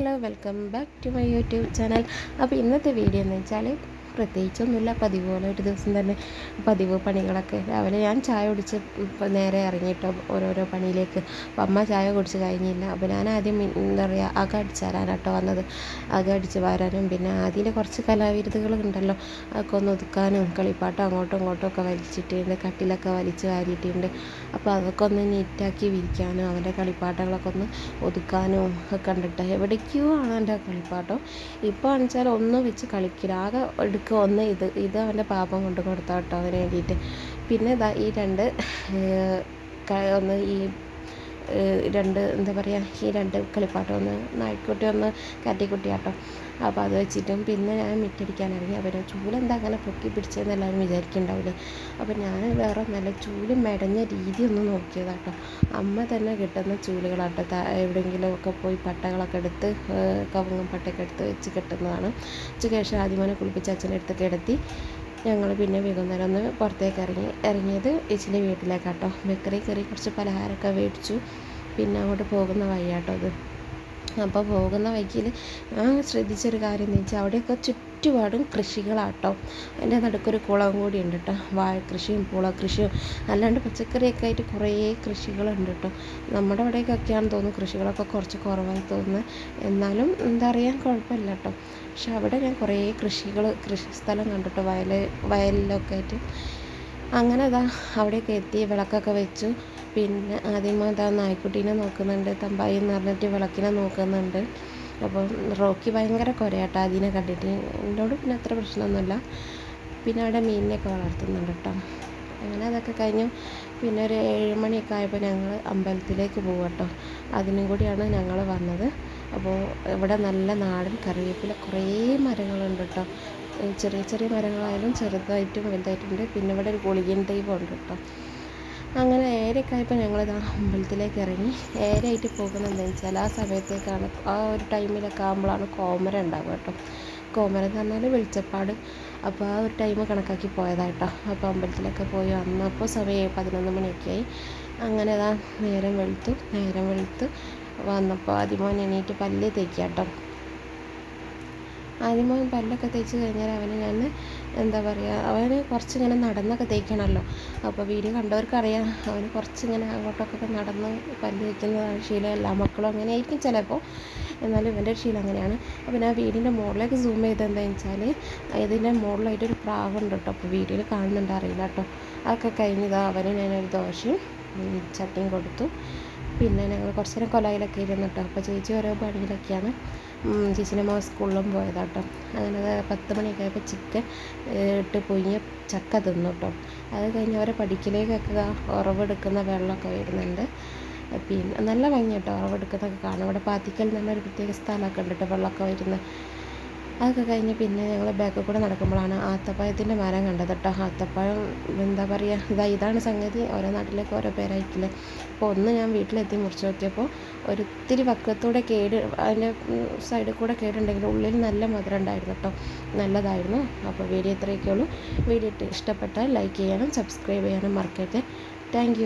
Hello welcome back to my YouTube channel അപ്പോൾ ഇന്നത്തെ video എന്ന് വെച്ചാൽ പ്രത്യേകിച്ചൊന്നുമില്ല. പതിവ് പോലെ ഒരു ദിവസം തന്നെ പതിവ് പണികളൊക്കെ. രാവിലെ ഞാൻ ചായ കുടിച്ച് നേരെ ഇറങ്ങിയിട്ടോ ഓരോരോ പണിയിലേക്ക്. അപ്പം അമ്മ ചായ കുടിച്ച് കഴിഞ്ഞില്ല. അപ്പോൾ ഞാൻ ആദ്യം എന്താ പറയുക അക അടിച്ച് തരാനാട്ടോ വന്നത്. അക അടിച്ച് വരാനും പിന്നെ ആദ്യത്തെ കുറച്ച് കലാവിരുതുകൾ ഉണ്ടല്ലോ. അതൊക്കെ ഒന്ന് ഒതുക്കാനും കളിപ്പാട്ടം അങ്ങോട്ടും ഇങ്ങോട്ടും ഒക്കെ വലിച്ചിട്ടുണ്ട്. കട്ടിലൊക്കെ വലിച്ച് വാരിയിട്ടുണ്ട്. അപ്പോൾ അതൊക്കെ ഒന്ന് നീറ്റാക്കി വിരിക്കാനും അവന്റെ കളിപ്പാട്ടങ്ങളൊക്കെ ഒന്ന് ഒതുക്കാനും ഒക്കെ കണ്ടിട്ട് എവിടേക്കോ ആണ് എന്റെ കളിപ്പാട്ടം. ഇപ്പോൾ ആണെച്ചാൽ ഒന്നും വെച്ച് കളിക്കില്ല ആകെ ഒന്ന് ഇത് ഇത് അവന്റെ പാപം കൊണ്ട് കൊടുത്ത കേട്ടോ അതിന് വേണ്ടിയിട്ട്. പിന്നെ ഇതാ ഈ രണ്ട് ഒന്ന് ഈ രണ്ട് എന്താ പറയുക ഈ രണ്ട് കളിപ്പാട്ടം ഒന്ന് നായ്ക്കുട്ടി ഒന്ന് കറ്റിക്കുട്ടിയാട്ടോ അപ്പോൾ അത് വെച്ചിട്ടും പിന്നെ ഞാൻ മിറ്റടിക്കാൻ ഇറങ്ങി അവർ ചൂലെന്താ അങ്ങനെ പൊക്കി പിടിച്ചതെന്ന് എല്ലാവരും വിചാരിക്കുന്നുണ്ടാവില്ലേ അപ്പോൾ ഞാൻ വേറെ നല്ല ചൂൽ മെടഞ്ഞ രീതി ഒന്ന് നോക്കിയതാട്ടോ. അമ്മ തന്നെ കിട്ടുന്ന ചൂലുകളാട്ടോ. എവിടെയെങ്കിലും ഒക്കെ പോയി പട്ടകളൊക്കെ എടുത്ത് കവുങ്ങും പട്ടയൊക്കെ എടുത്ത് വെച്ച് കെട്ടുന്നതാണ്. ഉച്ചയ്ക്ക് ശേഷം ആദ്യമോനെ കുളിപ്പിച്ച് അച്ഛന്റെ അടുത്ത് കിടത്തി ഞങ്ങൾ പിന്നെ വൈകുന്നേരം ഒന്ന് പുറത്തേക്ക് ഇറങ്ങി ഇറങ്ങിയത് ചേച്ചിന്റെ വീട്ടിലേക്കാട്ടോ. ബേക്കറി കയറി കുറച്ച് പലഹാരമൊക്കെ മേടിച്ചു. പിന്നെ അങ്ങോട്ട് പോകുന്ന വഴിയാട്ടോ അത്. അപ്പോൾ പോകുന്ന വഴിക്കിൽ ഞാൻ ശ്രദ്ധിച്ചൊരു കാര്യം എന്ന് വെച്ചാൽ അവിടെയൊക്കെ ചുറ്റുപാടും കൃഷികളാട്ടോ. അതിന്റെ നടുക്കൊരു കുളം കൂടി ഉണ്ട് കേട്ടോ. വാഴ കൃഷിയും പൂള കൃഷിയും അല്ലാണ്ട് പച്ചക്കറിയൊക്കെ ആയിട്ട് കുറേ കൃഷികളുണ്ട് കേട്ടോ. നമ്മുടെ അവിടേക്കൊക്കെയാണെന്ന് തോന്നുന്നു കൃഷികളൊക്കെ കുറച്ച് കുറവായി തോന്നുന്നത് എന്നാലും എന്താ പറയുക കുഴപ്പമില്ല കേട്ടോ. പക്ഷെ അവിടെ ഞാൻ കുറേ കൃഷികൾ കൃഷി സ്ഥലം കണ്ടിട്ടോ വയൽ വയലിലൊക്കെ ആയിട്ട് അങ്ങനെ അതാ അവിടെയൊക്കെ എത്തി വിളക്കൊക്കെ വെച്ചു. പിന്നെ ആദ്യം അതാ നായ്ക്കുട്ടീനെ നോക്കുന്നുണ്ട് തമ്പായി എന്ന് പറഞ്ഞിട്ട് വിളക്കിനെ നോക്കുന്നുണ്ട്. അപ്പം റോക്കി ഭയങ്കര കുരയാട്ടോ അതിനെ കണ്ടിട്ട്. എന്നോട് പിന്നെ അത്ര പ്രശ്നമൊന്നുമില്ല. പിന്നെ അവിടെ മീനിനെയൊക്കെ വളർത്തുന്നുണ്ട് കേട്ടോ. അങ്ങനെ അതൊക്കെ കഴിഞ്ഞു പിന്നെ ഒരു ഏഴ് മണിയൊക്കെ ആയപ്പോൾ ഞങ്ങൾ അമ്പലത്തിലേക്ക് പോകും കേട്ടോ. അതിനും കൂടിയാണ് ഞങ്ങൾ വന്നത്. അപ്പോൾ ഇവിടെ നല്ല നാടൻ കറിവേപ്പില കുറേ മരങ്ങളുണ്ട് കേട്ടോ. ചെറിയ ചെറിയ മരങ്ങളായാലും ചെറുതായിട്ടും വലുതായിട്ടുണ്ട്. പിന്നെ ഇവിടെ ഒരു ഗുളികൻ ദൈവം ഉണ്ട് കേട്ടോ. അങ്ങനെ ഏഴരയൊക്കെ ആയപ്പോൾ ഞങ്ങളിതാ അമ്പലത്തിലേക്ക് ഇറങ്ങി. ഏരയായിട്ട് പോകുന്നത് എന്താണെന്ന് വെച്ചാൽ ആ സമയത്തേക്കാണ്. ആ ഒരു ടൈമിലൊക്കെ ആകുമ്പോഴാണ് കോമര ഉണ്ടാവുക കേട്ടോ. കോമര എന്ന് പറഞ്ഞാൽ വെളിച്ചപ്പാട്. അപ്പോൾ ആ ഒരു ടൈം കണക്കാക്കി പോയതാട്ടോ അപ്പോൾ അമ്പലത്തിലൊക്കെ പോയി വന്നപ്പോൾ സമയം പതിനൊന്ന് മണിയൊക്കെ ആയി അങ്ങനെ അതാ നേരം വെളുത്തു. നേരം വെളുത്ത് വന്നപ്പോൾ ആദ്യമോൻ എണീറ്റ് പല്ല് തേക്കുക കേട്ടോ ആദ്യമോൻ പല്ലൊക്കെ തേച്ച് കഴിഞ്ഞാൽ അവന് ഞാൻ എന്താ പറയുക അവന് കുറച്ചിങ്ങനെ നടന്നൊക്കെ തേക്കണമല്ലോ അപ്പോൾ വീഡിയോ കണ്ടവർക്കറിയാം അവന് കുറച്ചിങ്ങനെ അങ്ങോട്ടൊക്കെ നടന്ന് പല്ല് തേക്കുന്നതാണ് ശീലം. എല്ലാ മക്കളും അങ്ങനെ ആയിരിക്കും ചിലപ്പോൾ. എന്നാലും ഇവന്റെ ഒരു ശീലം അങ്ങനെയാണ്. അപ്പോൾ ഞാൻ വീടിന്റെ മുകളിലേക്ക് സൂം ചെയ്ത് എന്താണെന്ന് വെച്ചാൽ ഇതിന്റെ മുകളിലായിട്ടൊരു പ്രാവുണ്ട് കേട്ടോ. അപ്പോൾ വീഡിയോയിൽ കാണുന്നുണ്ട് അറിയില്ല കേട്ടോ. അതൊക്കെ കഴിഞ്ഞതാണ് അവന് ഞാനൊരു ദോശയും ചട്ടിയും കൊടുത്തു. പിന്നെ ഞങ്ങൾ കുറച്ച് നേരം കൊലയിലൊക്കെ ഇരുന്നു കേട്ടോ അപ്പോൾ ചേച്ചി ഓരോ പണിയിലൊക്കെയാണ്. ചേച്ചിന്റെ മോ സ്കൂളിലും പോയതാട്ടോ. അങ്ങനെ പത്ത് മണിയൊക്കെ ആയപ്പോൾ ചിക്കൻ ഇട്ട് പൊയ്യ ചക്ക തിന്നു കേട്ടോ അത് കഴിഞ്ഞ് അവരെ പഠിക്കലേക്കൊക്കെ ഉറവെടുക്കുന്ന വെള്ളമൊക്കെ വരുന്നുണ്ട്. പിന്നെ നല്ല ഭംഗി കേട്ടോ ഉറവെടുക്കുന്നതൊക്കെ കാണാം ഇവിടെ പാത്തിക്കൽ നല്ലൊരു പ്രത്യേക സ്ഥലമൊക്കെ ഉണ്ട് കേട്ടോ വെള്ളമൊക്കെ വരുന്നത് അതൊക്കെ കഴിഞ്ഞ് പിന്നെ ഞങ്ങൾ ബാക്കിൽ കൂടെ നടക്കുമ്പോഴാണ് ആത്തപ്പഴത്തിന്റെ മരം കണ്ടത് കേട്ടോ ആത്തപ്പഴം എന്താ പറയുക ഇതാ ഇതാണ് സംഗതി. ഓരോ നാട്ടിലേക്ക് ഓരോ പേരായിരിക്കില്ലേ അപ്പോൾ ഒന്ന് ഞാൻ വീട്ടിലെത്തി മുറിച്ച് നോക്കിയപ്പോൾ ഒരിത്തിരി വക്കത്തൂടെ കേട് അതിന്റെ സൈഡിൽ കൂടെ കേടുണ്ടെങ്കിൽ ഉള്ളിൽ നല്ല മധുരം ഉണ്ടായിരുന്നു കേട്ടോ നല്ലതായിരുന്നു. അപ്പോൾ വീഡിയോ ഇത്രയൊക്കെ ഉള്ളൂ. വീഡിയോ ഇഷ്ടപ്പെട്ടാൽ ലൈക്ക് ചെയ്യാനും സബ്സ്ക്രൈബ് ചെയ്യാനും മറക്കരുത്. താങ്ക്